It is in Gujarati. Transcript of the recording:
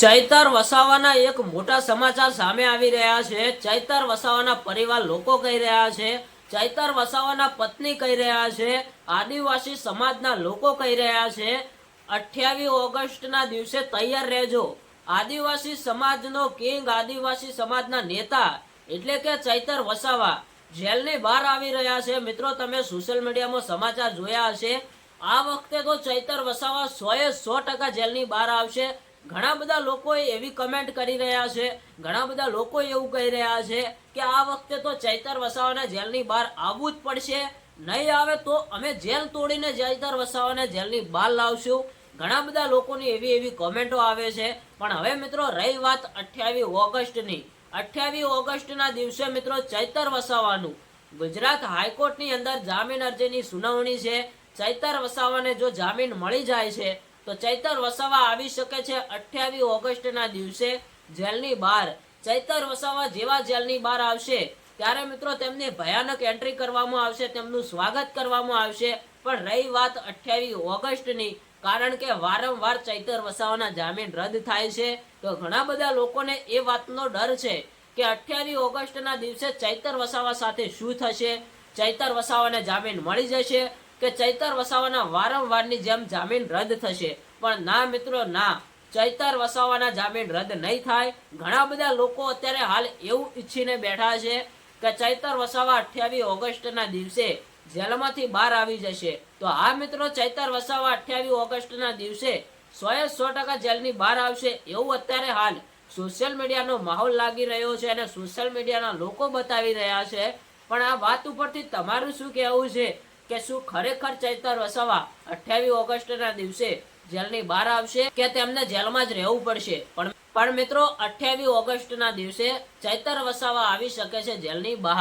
ચૈતર વસાવાના એક મોટા સમાચાર સામે આવી રહ્યા છે. ચૈતર વસાવાના પરિવાર લોકો કહી રહ્યા છે. ચૈતર વસાવાના પત્ની કહી રહ્યા છે. આદિવાસી સમાજના લોકો કહી રહ્યા છે. અઠ્યાવીસ ઓગસ્ટના દિવસે તૈયાર રહેજો. આદિવાસી સમાજનો કિંગ આદિવાસી સમાજના નેતા એટલે કે ચૈતર વસાવા જેલની બહાર આવી રહ્યા છે. મિત્રો, તમે સોશિયલ મીડિયામાં સમાચાર જોયા હશે. આ વખતે તો ચૈતર વસાવા સોએ સો ટકા જેલની બહાર આવશે. ઘણા બધા લોકો એવી કમેન્ટ કરી રહ્યા છે, ઘણા બધા લોકો એવું કહી રહ્યા છે કે આ વખતે તો ચૈતર વસાવાને જેલની બહાર આવવું જ પડશે. નહીં આવે તો અમે જેલ તોડીને ચૈતર વસાવાને જેલની બહાર લાવશું. ઘણા બધા લોકોની એવી એવી કોમેન્ટો આવે છે. પણ હવે મિત્રો રહી વાત અઠ્યાવીસ ઓગસ્ટની. અઠ્યાવીસ ઓગસ્ટના દિવસે મિત્રો ચૈતર વસાવાનું. ગુજરાત હાઈકોર્ટની અંદર જામીન અરજીની સુનાવણી છે. ચૈતર વસાવાને જો જામીન મળી જાય છે તો ચૈતર વસાવા આવી શકે છે અઠ્યાવીસ ઓગસ્ટના દિવસે જેલની બહાર. ચૈતર વસાવા જેવા જેલની બહાર આવશે. ત્યારે મિત્રો તેમની ભયાનક એન્ટ્રી કરવામાં આવશે, તેમનું સ્વાગત કરવામાં આવશે. પણ રહી વાત અઠ્યાવીસ ઓગસ્ટની, કારણ કે વારંવાર ચૈતર વસાવાના જામીન રદ થાય છે. તો ઘણા બધા લોકોને એ વાતનો ડર છે કે અઠ્યાવીસ ઓગસ્ટના દિવસે ચૈતર વસાવા સાથે શું થશે? ચૈતર વસાવાને જામીન મળી જશે. કે ચૈતર વસાવાના વારંવારની જેમ જામીન રદ થશે. પણ ના મિત્રો, ના. ચૈતર વસાવાના જામીન રદ નહીં થાય. ઘણા બધા લોકો અત્યારે હાલ એવું ઈચ્છીને બેઠા છે કે ચૈતર વસાવા અઠ્યાવીસ ઓગસ્ટના દિવસે જેલમાંથી બહાર આવી જશે. તો આ મિત્રો, ચૈતર વસાવા અઠ્યાવીસ ઓગસ્ટના દિવસે સોએ સો ટકા જેલની બહાર આવશે એવું અત્યારે હાલ સોશિયલ મીડિયાનો માહોલ લાગી રહ્યો છે અને સોશિયલ મીડિયાના લોકો બતાવી રહ્યા છે. પણ આ વાત ઉપરથી તમારું શું કહેવું છે? કે શું ખરેખર ચૈતર વસાવા અઠ્યાવીસ ઓગસ્ટના દિવસે જેલની બહાર આવશે કે તેમને જેલમાં જ રહેવું પડશે? પણ પણ મિત્રો, અઠ્યાવીસ ઓગસ્ટના દિવસે ચૈતર વસાવા આવી શકે છે જેલની બહાર.